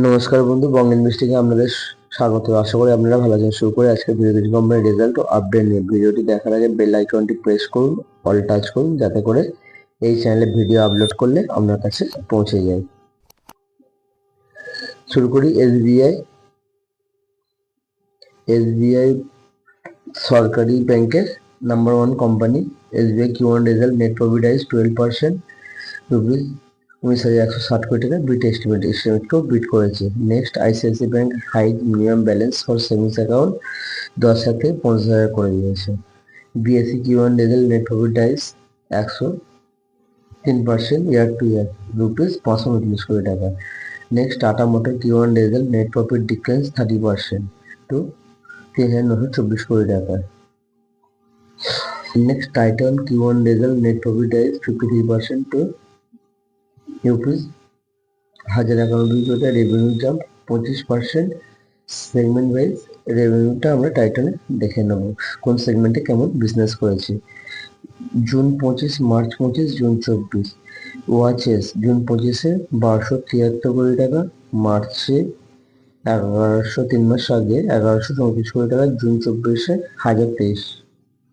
নমস্কার বন্ধু, বঙ্গেন মিস্টিকে আপনাদের স্বাগত। আশা করি আপনারা ভালো আছেন। শুরু করে আজকে ভিডিও কিছু কোম্পানির রেজাল্ট ও আপডেট নিয়ে। ভিডিওটি দেখার আগে বেল আইকনটি প্রেস করুন অল টাচ করুন, যাতে করে এই চ্যানেলে ভিডিও আপলোড করলে আপনার কাছে পৌঁছে যায়। শুরু করি এসবিআই এসবিআই সরকারি ব্যাংকের number one company SBI Q one result net profit rise twelve percent rupees উনিশ হাজার একশো ষাট কোটি টাকা বিট এস্টিমেট এস্টিমেটকেও বিট করেছে। Next ICICI bank hike minimum balance for savings account দশ হাজার থেকে পঞ্চাশ হাজার করে দিয়েছে। BSC Q one result net profit rise একশো তিন percent year to year rupees পাঁচশো উনত্রিশ কোটি টাকা। Next Tata motor Q one result net profit declines thirty percent to তিন হাজার নশো চব্বিশ কোটি টাকা। Next Titan Q one result net profit rise fifty three percent to rupees হাজার একানব্বই কোটি রেভিনিউ জাম্প পঁচিশ পার্সেন্ট সেগমেন্ট ওয়াইজ রেভিনিউটা আমরা টাইটানে দেখে নেব, কোন সেগমেন্টে কেমন বিজনেস করেছি। জুন পঁচিশ, মার্চ পঁচিশ, জুন চব্বিশ। ওয়াচেস জুন পঁচিশে বারোশো তিয়াত্তর কোটি টাকা, মার্চে এগারোশো তিন মাস আগে এগারোশো চৌত্রিশ কোটি টাকা, জুন চব্বিশে হাজার তেইশ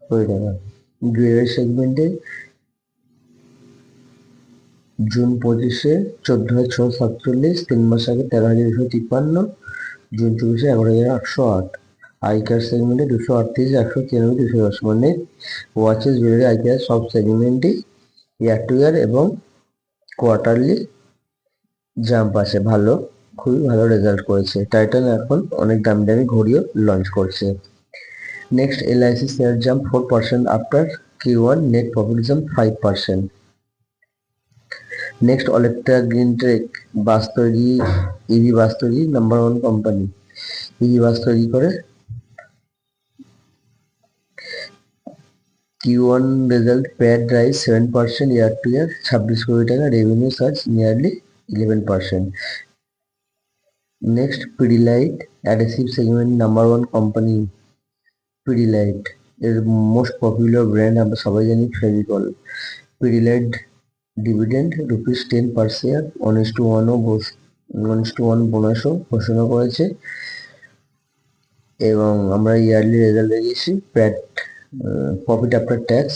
কোটি টাকা। জুয়েলারি সেগমেন্টে জুন পঁচিশে চোদ্দ হাজার ছশো সাতচল্লিশ, তিন মাস আগে তেরো হাজার দুশো তিপ্পান্ন, জুন চব্বিশে এগারো হাজার আটশো আট। আই কেয়ার সেগমেন্টে দুশো আটত্রিশ, একশো তিরানব্বই, দুশো দশ মানে ওয়াচেস জুয়েলারি আই কেয়ার সব সেগমেন্টই ইয়ার টু ইয়ার এবং কোয়ার্টারলি জাম্প আছে। ভালো, খুবই ভালো রেজাল্ট করেছে। টাইটান এখন অনেক দামি দামি ঘড়িও লঞ্চ করছে। Next, LIC share jump four percent after Q one net profit jump five percent next Olectra green trek bus তৈরি ইভি বাস তৈরি number one company EV bus তৈরি করে Q one result PAT rise seven percent year to year ছাব্বিশ কোটি টাকা revenue surge nearly eleven percent next Pidilite adhesive segment number one company Pidilite এর most popular brand আমরা সবাই জানি Fevicol Pidilite dividend rupees ten per share one is to ওয়ানও one is to one বোনাসও ঘোষণা করেছে। এবং আমরা ইয়ারলি রেজাল্ট দেখেছি প্যাট প্রফিট আফটার ট্যাক্স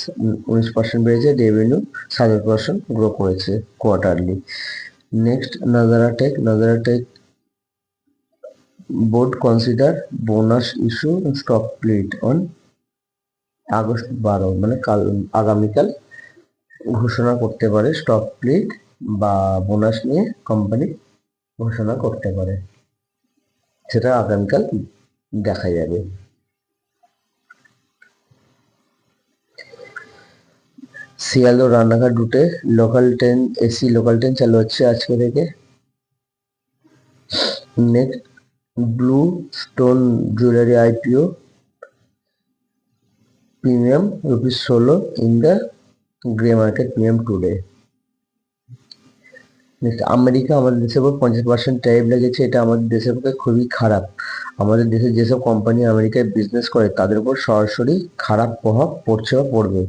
উনিশ পার্সেন্ট বেড়েছে রেভিনিউ সাত পার্সেন্ট গ্রো করেছে quarterly next Nazara tech Nazara tech board consider bonus issue stock split on August বারো মানে কাল, আগামীকাল। ঘোষণা করতে পারে স্টক প্লিট বা বোনাস নিয়ে কোম্পানি ঘোষণা করতে পারে। সেটা আগামীকাল দেখা যাবে। শিয়ালদহ রানাঘাট রুটে local train AC local train চালু হচ্ছে আজকে থেকে। Next Bluestone jewellery IPO premium rupees ষোলো in the grey market premium today America আমাদের দেশের উপর পঞ্চাশ পার্সেন্ট ট্যারিফ লেগেছে, এটা আমাদের দেশের পক্ষে খুবই খারাপ। আমাদের দেশে যেসব কোম্পানি আমেরিকায় বিজনেস করে, তাদের উপর সরাসরি খারাপ প্রভাব পড়ছে বা পড়বে।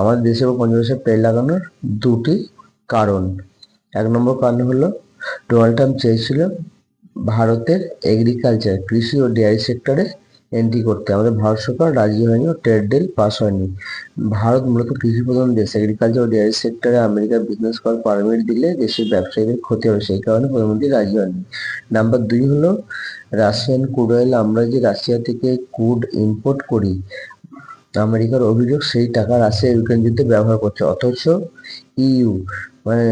আমাদের দেশের উপর পঞ্চাশ পার্সেন্ট ট্যারিফ লাগানোর দুটি কারণ। এক নম্বর কারণ হলো ডোনাল্ড ট্রাম্প চেয়েছিল ভারতের এগ্রিকালচার কৃষি ও ডেয়ারি সেক্টরে এন্ট্রি করতে। আমাদের ভারত সরকার রাজি হয়নি ও ট্রেড ডিল পাস হয়নি। ভারত মূলত কৃষি প্রধান দেশ। এগ্রিকালচার ও ডেয়ারি সেক্টরে আমেরিকার বিজনেস করার পারমিট দিলে দেশের ব্যবসায়ীদের ক্ষতি হবে। সেই কারণে প্রধানমন্ত্রী রাজি হয়নি নাম্বার দুই হলো রাশিয়ান ক্রুড অয়েল আমরা যে রাশিয়া থেকে ক্রুড ইম্পোর্ট করি, আমেরিকার অভিযোগ সেই টাকা রাশিয়া ইউক্রেন যুদ্ধে ব্যবহার করছে। অথচ ইউ মানে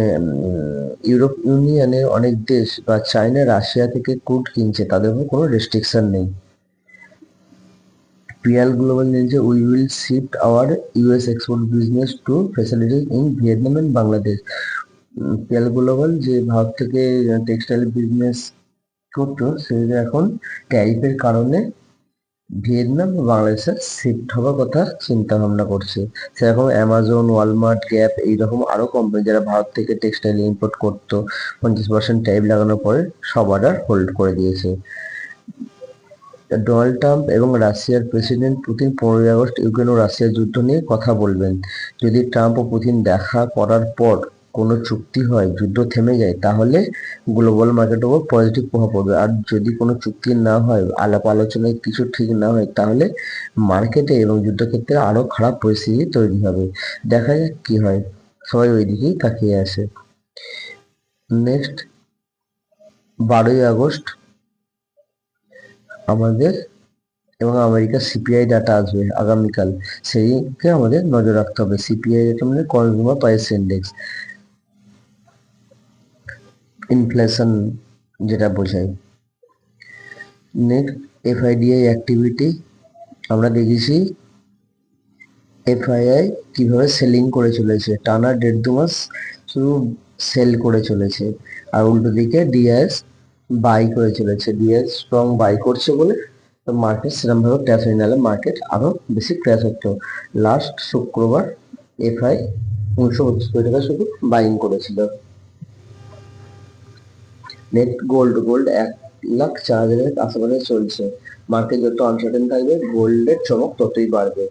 ইউরোপ ইউনিয়নের অনেক দেশ বা চাইনা রাশিয়া থেকে ক্রুড কিনছে। তাদের উপর কোনো রেস্ট্রিকশন নেই। পিয়াল গ্লোবাল নিউজে we will shift our US export business to facilities in Vietnam and Bangladesh pearl global যে ভারত থেকে টেক্সটাইল বিজনেস করতো সেটা এখন ট্যারিফের কারণে ভিয়েতনাম বাংলাদেশে শিফট হওয়ার কথা চিন্তা ভাবনা করছে। সেরকম অ্যামাজন ওয়ালমার্ট গ্যাপ এইরকম আরও কোম্পানি যারা ভারত থেকে টেক্সটাইল ইম্পোর্ট করতো, পঞ্চাশ পার্সেন্ট ট্যারিফ লাগানোর পরে সব অর্ডার হোল্ড করে দিয়েছে। ডোনাল্ড ট্রাম্প এবং রাশিয়ার প্রেসিডেন্ট পুতিন পনেরোই আগস্ট ইউক্রেন ও রাশিয়ার যুদ্ধ নিয়ে কথা বলবেন। যদি ট্রাম্প ও পুতিন দেখা করার পর কোনো চুক্তি হয়, যুদ্ধ থেমে যায়, তাহলে গ্লোবাল মার্কেটের উপর পজিটিভ প্রভাব পড়বে। আর যদি কোনো চুক্তি না হয়, আলাপ আলোচনায় কিছু ঠিক না হয়, তাহলে মার্কেটে এবং যুদ্ধক্ষেত্রে আরও খারাপ পরিস্থিতি তৈরি হবে। দেখা যাক কি হয়। সবাই ওই দিকেই তাকিয়ে আসে নেক্সট, বারোই আগস্ট আমাদের এবং আমেরিকার সিপিআই ডাটা আসবে আগামীকাল। সেইদিকে আমাদের নজর রাখতে হবে। সিপিআই ডাটা মানে কনজিউমার প্রাইস ইন্ডেক্স ইনফ্লেশন যেটা বোঝায়। নেক্সট এফআইডিআই অ্যাক্টিভিটি আমরা দেখেছি এফআইআই কীভাবে সেলিং করে চলেছে। টানা দেড় দু মাস শুধু সেল করে চলেছে। আর উল্টো দিকে ডিএস বাই করে চলেছে ডিএস স্ট্রং বাই করছে বলে মার্কেট সেরকম ভাবে ক্র্যাশ হয়ে নাহলে মার্কেট আরও বেশি ক্র্যাশ হতো। লাস্ট শুক্রবার এফআই উনিশশো কোটি টাকা শুধু বাইং করেছিল। নেট গোল্ড গোল্ড এক লাখ চার হাজারের আশেপাশে চলছে। মার্কেট যত আনসার্টেন থাকবে গোল্ডের চমক ততই বাড়বে।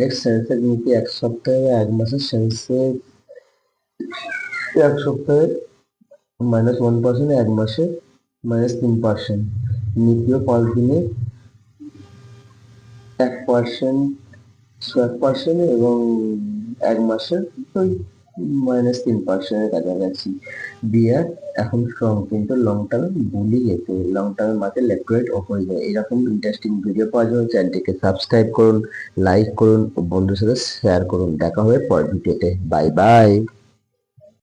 নেক্সট সেন্সের নিফটি এক সপ্তাহে বা এক মাসের সেন্সের এক সপ্তাহে মাইনাস ওয়ান পার্সেন্ট এক মাসে মাইনাস তিন পার্সেন্ট নিফটিও পাঁচ দিনে এক পার্সেন্ট এক পার্সেন্ট এবং এক মাসে ওই মাইনাস তিন পার্সেন্টের কাছাকাছি। বিয়ার এখন স্ট্রং কিন্তু লং টার্মে ভুলই যেত লং টার্মে মার্কেট লেফট হয়ে যায়। এরকম ইন্টারেস্টিং ভিডিও পাওয়ার জন্য চ্যানেলটিকে সাবস্ক্রাইব করুন লাইক করুন ও বন্ধুর সাথে শেয়ার করুন। দেখা হবে পরের ভিডিওতে বাই বাই